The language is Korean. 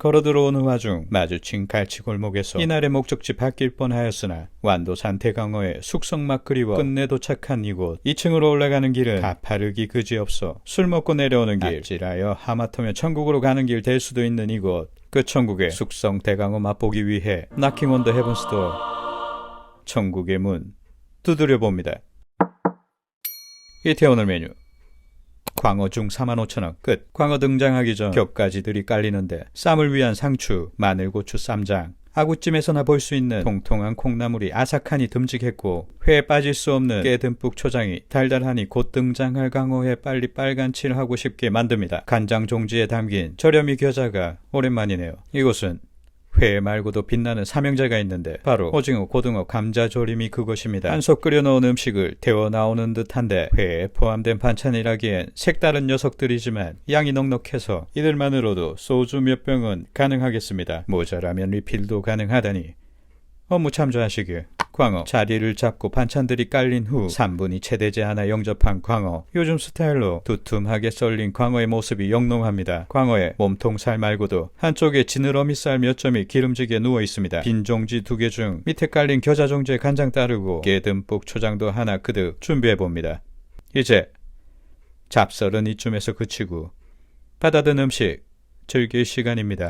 걸어 들어오는 와중 마주친 갈치 골목에서 이날의 목적지 바뀔 뻔하였으나 완도산 대강어의 숙성맛 그리워 끝내 도착한 이곳. 2층으로 올라가는 길은 가파르기 그지없어 술 먹고 내려오는 길. 아찔하여 하마터면 천국으로 가는 길 될 수도 있는 이곳. 그 천국의 숙성 대강어 맛보기 위해 나킹 온더 헤븐스 도어 천국의 문. 두드려 봅니다. 이태원을 메뉴 광어 중 45,000원 끝. 광어 등장하기 전 격가지들이 깔리는데 쌈을 위한 상추, 마늘 고추 쌈장, 아구찜에서나 볼 수 있는 통통한 콩나물이 아삭하니 듬직했고 회에 빠질 수 없는 깨 듬뿍 초장이 달달하니 곧 등장할 강어에 빨리 빨간 칠하고 싶게 만듭니다. 간장 종지에 담긴 저렴이 겨자가 오랜만이네요. 이곳은 회 말고도 빛나는 삼형제가 있는데 바로 오징어, 고등어, 감자 조림이 그것입니다. 한솥 끓여 놓은 음식을 데워 나오는 듯한데 회에 포함된 반찬이라기엔 색다른 녀석들이지만 양이 넉넉해서 이들만으로도 소주 몇 병은 가능하겠습니다. 모자라면 리필도 가능하다니 업무 참조하시길. 광어. 자리를 잡고 반찬들이 깔린 후 3분이 채 되지 않아 영접한 광어. 요즘 스타일로 두툼하게 썰린 광어의 모습이 영롱합니다. 광어의 몸통 살 말고도 한쪽에 지느러미 살 몇 점이 기름지게 누워 있습니다. 빈 종지 두 개 중 밑에 깔린 겨자 종지에 간장 따르고 깨 듬뿍 초장도 하나 그득 준비해 봅니다. 이제 잡설은 이쯤에서 그치고 받아든 음식 즐길 시간입니다